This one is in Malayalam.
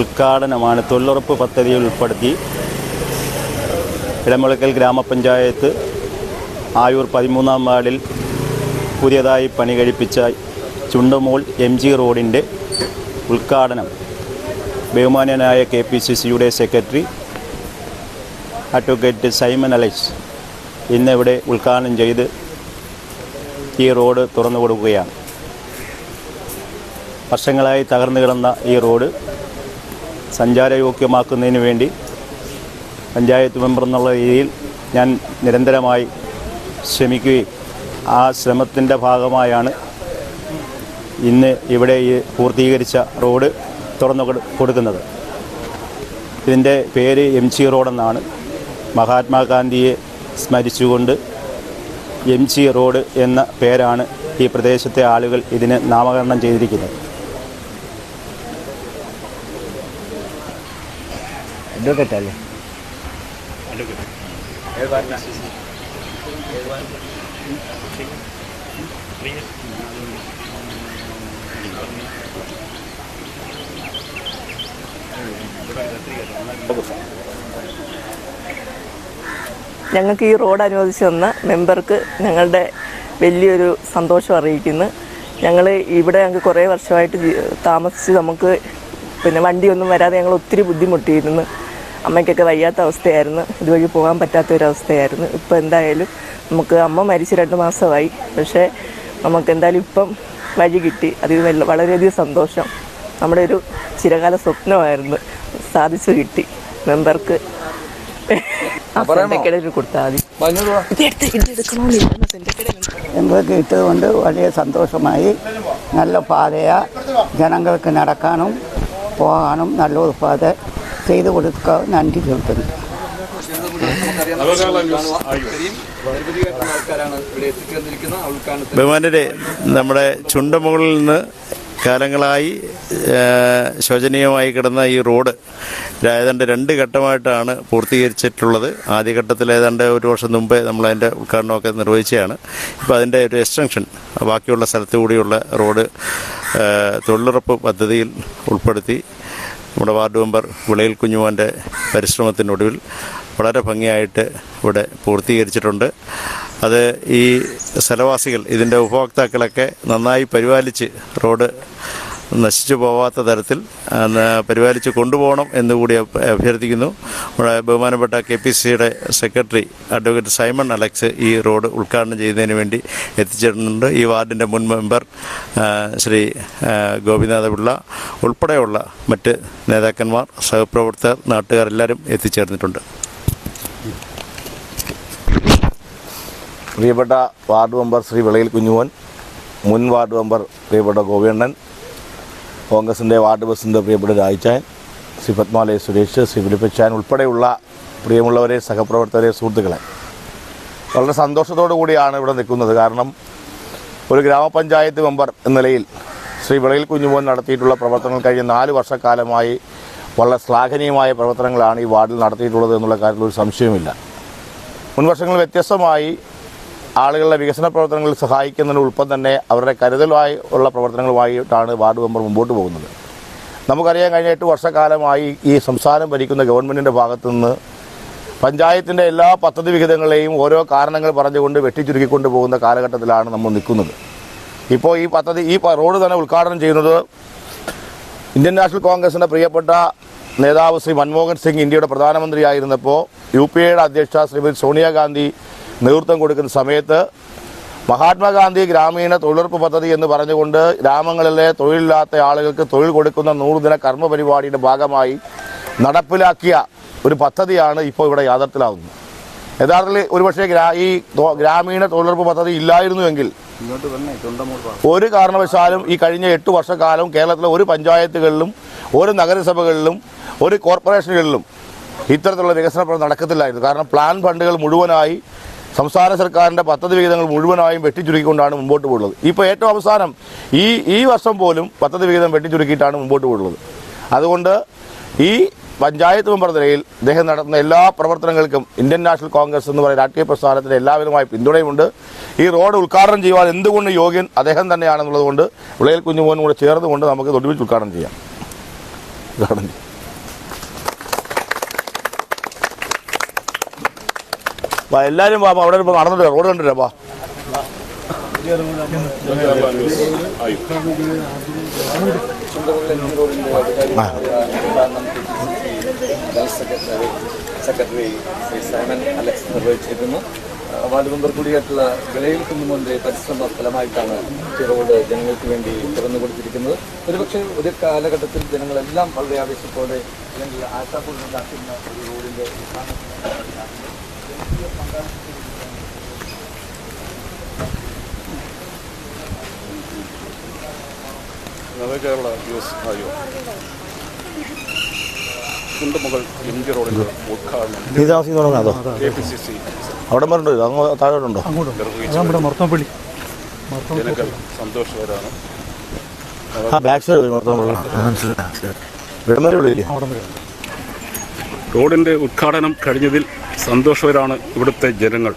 ഉദ്ഘാടനമാണ്. തൊഴിലുറപ്പ് പദ്ധതിയിൽ ഉൾപ്പെടുത്തി ഇടമുളക്കൽ ഗ്രാമപഞ്ചായത്ത് ആയൂർ പതിമൂന്നാം വാർഡിൽ പുതിയതായി പണി കഴിപ്പിച്ച ചുണ്ടമോൾ എം ജി റോഡിന്റെ ഉദ്ഘാടനം ബഹുമാന്യനായ കെ പി സി സിയുടെ സെക്രട്ടറി അഡ്വക്കേറ്റ് സൈമൻ അലക്സ് ഇന്നിവിടെ ഉദ്ഘാടനം ചെയ്ത് ഈ റോഡ് തുറന്നു കൊടുക്കുകയാണ് വർഷങ്ങളായി തകർന്നു കിടന്ന ഈ റോഡ് സഞ്ചാരയോഗ്യമാക്കുന്നതിന് വേണ്ടി പഞ്ചായത്ത് മെമ്പർ എന്നുള്ള രീതിയിൽ ഞാൻ നിരന്തരമായി ശ്രമിക്കുകയും ആ ശ്രമത്തിന്റെ ഭാഗമായാണ് ഇന്ന് ഇവിടെ ഈ പൂർത്തീകരിച്ച റോഡ് തുറന്നു കൊടു- കൊടുക്കുന്നത്. ഇതിന്റെ പേര് എം ജി റോഡെന്നാണ്. മഹാത്മാഗാന്ധിയെ സ്മരിച്ചുകൊണ്ട് എം ജി റോഡ് എന്ന പേരാണ് ഈ പ്രദേശത്തെ ആളുകൾ ഇതിന് നാമകരണം ചെയ്തിരിക്കുന്നത്. അഡ്വക്കേറ്റ് അല്ലേ ഞങ്ങൾക്ക് ഈ റോഡ് അനുവദിച്ചു തന്ന മെമ്പർക്ക് ഞങ്ങളുടെ വലിയൊരു സന്തോഷം അറിയിക്കുന്നു. ഞങ്ങൾ ഇവിടെ ഞങ്ങൾക്ക് കുറേ വർഷമായിട്ട് താമസിച്ച് നമുക്ക് പിന്നെ വണ്ടിയൊന്നും വരാതെ ഞങ്ങൾ ഒത്തിരി ബുദ്ധിമുട്ടിയിരുന്നു. അമ്മയ്ക്കൊക്കെ വയ്യാത്ത അവസ്ഥയായിരുന്നു. ഇതുവഴി പോകാൻ പറ്റാത്ത ഒരു അവസ്ഥയായിരുന്നു ഇപ്പോൾ എന്തായാലും നമുക്ക് അമ്മ മരിച്ച് രണ്ട് മാസമായി. പക്ഷേ നമുക്ക് എന്തായാലും ഇപ്പം വഴി കിട്ടി. അതിൽ വളരെയധികം സന്തോഷം. നമ്മുടെ ഒരു ചിരകാല സ്വപ്നമായിരുന്നു. സാധിച്ചു കിട്ടി. മെമ്പർക്ക് ഞങ്ങൾക്ക് ഇട്ടതുകൊണ്ട് വലിയ സന്തോഷമായി. നല്ല പാതയാണ് ജനങ്ങൾക്ക് നടക്കാനും പോകാനും നല്ലൊരു പാത ചെയ്തു കൊടുക്കാൻ നന്ദി ചെലുത്തുന്നു ബഹുമാനരെ നമ്മുടെ ചുണ്ടമുകളിൽ നിന്ന് കാലങ്ങളായി ശോചനീയമായി കിടന്ന ഈ റോഡ് ഏതാണ്ട് രണ്ട് ഘട്ടമായിട്ടാണ് പൂർത്തീകരിച്ചിട്ടുള്ളത്. ആദ്യഘട്ടത്തിൽ ഏതാണ്ട് ഒരു വർഷം മുമ്പേ നമ്മൾ അതിന്റെ ഉദ്ഘാടനമൊക്കെ നിർവഹിച്ചതാണ്. ഇപ്പോൾ അതിന്റെ ഒരു എക്സ്റ്റൻഷൻ ബാക്കിയുള്ള സ്ഥലത്തു കൂടിയുള്ള റോഡ് തൊഴിലുറപ്പ് പദ്ധതിയിൽ ഉൾപ്പെടുത്തി നമ്മുടെ വാർഡ് മെമ്പർ വിളയിൽ കുഞ്ഞുമോന്റെ പരിശ്രമത്തിനൊടുവിൽ വളരെ ഭംഗിയായിട്ട് ഇവിടെ പൂർത്തീകരിച്ചിട്ടുണ്ട്. അത് ഈ സ്ഥലവാസികൾ ഇതിന്റെ ഉപഭോക്താക്കളൊക്കെ നന്നായി പരിപാലിച്ച് റോഡ് നശിച്ചു പോവാത്ത തരത്തിൽ പരിപാലിച്ച് കൊണ്ടുപോകണം എന്നുകൂടി അഭ- അഭ്യർത്ഥിക്കുന്നു. നമ്മുടെ ബഹുമാനപ്പെട്ട കെ പി സിയുടെ സെക്രട്ടറി അഡ്വക്കേറ്റ് സൈമൺ അലക്സ് ഈ റോഡ് ഉദ്ഘാടനം ചെയ്യുന്നതിന് വേണ്ടി എത്തിച്ചിട്ടുണ്ട് ഈ വാർഡിന്റെ മുൻ മെമ്പർ ശ്രീ ഗോപിനാഥ ഗോപിനാഥപിള്ള ഉൾപ്പെടെയുള്ള മറ്റ് നേതാക്കന്മാർ സഹപ്രവർത്തകർ നാട്ടുകാരെല്ലാവരും എത്തിച്ചേർന്നിട്ടുണ്ട്. പ്രിയപ്പെട്ട വാർഡ് മെമ്പർ ശ്രീ വിളയിൽ കുഞ്ഞുമോൻ മുൻ വാർഡ് മെമ്പർ പ്രിയപ്പെട്ട ഗോവിയണ്ണൻ കോൺഗ്രസിന്റെ വാർഡ് പ്രസിഡന്റ് പ്രിയപ്പെട്ട രായിച്ചാൻ ശ്രീ പത്മാലയ സുരേഷ് ശ്രീ ഫിലിപ്പച്ചാൻ ഉൾപ്പെടെയുള്ള പ്രിയമുള്ളവരെ സഹപ്രവർത്തകരെ സുഹൃത്തുക്കളെ. വളരെ സന്തോഷത്തോടു കൂടിയാണ് ഇവിടെ നിൽക്കുന്നത്. കാരണം ഒരു ഗ്രാമപഞ്ചായത്ത് മെമ്പർ എന്ന നിലയിൽ ശ്രീ വിളയിൽ കുഞ്ഞുമോൻ നടത്തിയിട്ടുള്ള പ്രവർത്തനങ്ങൾ കഴിഞ്ഞ നാല് വർഷക്കാലമായി വളരെ ശ്ലാഘനീയമായ പ്രവർത്തനങ്ങളാണ് ഈ വാർഡിൽ നടത്തിയിട്ടുള്ളത് എന്നുള്ള കാര്യത്തിൽ ഒരു സംശയവുമില്ല. മുൻ വർഷങ്ങളിൽ വ്യത്യസ്തമായി ആളുകളുടെ വികസന പ്രവർത്തനങ്ങളിൽ സഹായിക്കുന്നതിനൊപ്പം തന്നെ അവരുടെ കരുതലുമായി ഉള്ള പ്രവർത്തനങ്ങളുമായിട്ടാണ് വാർഡ് മെമ്പർ മുമ്പോട്ട് പോകുന്നത്. നമുക്കറിയാം കഴിഞ്ഞ എട്ട് വർഷക്കാലമായി ഈ സംസ്ഥാനം ഭരിക്കുന്ന ഗവൺമെന്റിന്റെ ഭാഗത്തു നിന്ന് പഞ്ചായത്തിന്റെ എല്ലാ പദ്ധതി വിഹിതങ്ങളെയും ഓരോ കാരണങ്ങൾ പറഞ്ഞുകൊണ്ട് വെട്ടിച്ചുരുക്കിക്കൊണ്ട് പോകുന്ന കാലഘട്ടത്തിലാണ് നമ്മൾ നിൽക്കുന്നത്. ഇപ്പോൾ ഈ പദ്ധതി ഈ റോഡ് തന്നെ ഉദ്ഘാടനം ചെയ്യുന്നത് ഇന്ത്യൻ നാഷണൽ കോൺഗ്രസിന്റെ പ്രിയപ്പെട്ട നേതാവ് ശ്രീ മൻമോഹൻ സിംഗ് ഇന്ത്യയുടെ പ്രധാനമന്ത്രിയായിരുന്നപ്പോൾ യു പി എയുടെ അധ്യക്ഷ ശ്രീമതി സോണിയാഗാന്ധി നേതൃത്വം കൊടുക്കുന്ന സമയത്ത് മഹാത്മാഗാന്ധി ഗ്രാമീണ തൊഴിലുറപ്പ് പദ്ധതി എന്ന് പറഞ്ഞുകൊണ്ട് ഗ്രാമങ്ങളിലെ തൊഴിലില്ലാത്ത ആളുകൾക്ക് തൊഴിൽ കൊടുക്കുന്ന നൂറുദിന കർമ്മ പരിപാടിയുടെ ഭാഗമായി നടപ്പിലാക്കിയ ഒരു പദ്ധതിയാണ് ഇപ്പോൾ ഇവിടെ യാഥാർത്ഥ്യമാകുന്നത് യഥാർത്ഥത്തിൽ ഒരുപക്ഷെ ഈ ഗ്രാമീണ തൊഴിലുറപ്പ് പദ്ധതി ഇല്ലായിരുന്നുവെങ്കിൽ ഒരു കാരണവശാലും ഈ കഴിഞ്ഞ എട്ട് വർഷക്കാലം കേരളത്തിലെ ഒരു പഞ്ചായത്തുകളിലും ഒരു നഗരസഭകളിലും ഒരു കോർപ്പറേഷനുകളിലും ഇത്തരത്തിലുള്ള വികസന പ്രവർത്തനം നടക്കത്തില്ലായിരുന്നു. കാരണം പ്ലാൻ ഫണ്ടുകൾ മുഴുവനായി സംസ്ഥാന സർക്കാരിന്റെ പദ്ധതി വിഹിതങ്ങൾ മുഴുവനായും വെട്ടിച്ചുരുക്കിക്കൊണ്ടാണ് മുമ്പോട്ട് പോയിട്ടുള്ളത്. ഇപ്പോൾ ഏറ്റവും അവസാനം ഈ ഈ വർഷം പോലും പദ്ധതി വിഹിതം വെട്ടിച്ചുരുക്കിയിട്ടാണ് മുമ്പോട്ട് പോയിട്ടുള്ളത്. അതുകൊണ്ട് ഈ പഞ്ചായത്ത് മെമ്പർ നിലയിൽ അദ്ദേഹം നടത്തുന്ന എല്ലാ പ്രവർത്തനങ്ങൾക്കും ഇന്ത്യൻ നാഷണൽ കോൺഗ്രസ് എന്ന് പറയുന്ന രാഷ്ട്രീയ പ്രസ്ഥാനത്തിന് എല്ലാവിധമായ പിന്തുണയുമുണ്ട്. ഈ റോഡ് ഉദ്ഘാടനം ചെയ്യുവാൻ എന്തുകൊണ്ട് യോഗ്യൻ അദ്ദേഹം തന്നെയാണെന്നുള്ളത് കൊണ്ട് കുഞ്ഞുമോനും കൂടെ ചേർന്നുകൊണ്ട് നമുക്ക് ഒരുമിച്ച് ഉദ്ഘാടനം ചെയ്യാം. ഉദ്ഘാടനം ചെയ്യാം. വാ എല്ലാവരും അവിടെ ഇപ്പോൾ നടന്നിട്ട് റോഡ് കണ്ടിട്ടാ. സെക്രട്ടറി ശ്രീ സൈമൻ അലക്സ് നിർവഹിച്ചിരിക്കുന്നു വാർഡ് മെമ്പർ കൂടിയായിട്ടുള്ള വിളയിൽ കുഞ്ഞുമോന്റെ പരിശ്രമ ഫലമായിട്ടാണ് ചെറുകോട് ജനങ്ങൾക്ക് വേണ്ടി തുറന്നു കൊടുത്തിരിക്കുന്നത്. ഒരുപക്ഷെ ഒരു കാലഘട്ടത്തിൽ ജനങ്ങളെല്ലാം വളരെ ആവേശത്തോടെ അല്ലെങ്കിൽ ആശാപൂർണമാക്കുന്ന ഒരു റോഡിന്റെ നവകേരള ന്യൂസ് ആയോ കുണ്ടുമുകൾ എം ജി റോഡിന്റെ ഉദ്ഘാടനം. നീ താമസിക്കുന്ന അതോ? K P C C. അവിടെ വരണ്ടോ ഇത് അങ്ങ് താഴോട്ടുണ്ടോ? നിർവഹിച്ചു ജനങ്ങൾ സന്തോഷകരാണ്. ആ ബാക്ക് സൈഡ് വിടമറി വിളിയില്ലേ റോഡിന്റെ ഉദ്ഘാടനം കഴിഞ്ഞതിൽ സന്തോഷകരാണ് ഇവിടുത്തെ ജനങ്ങൾ.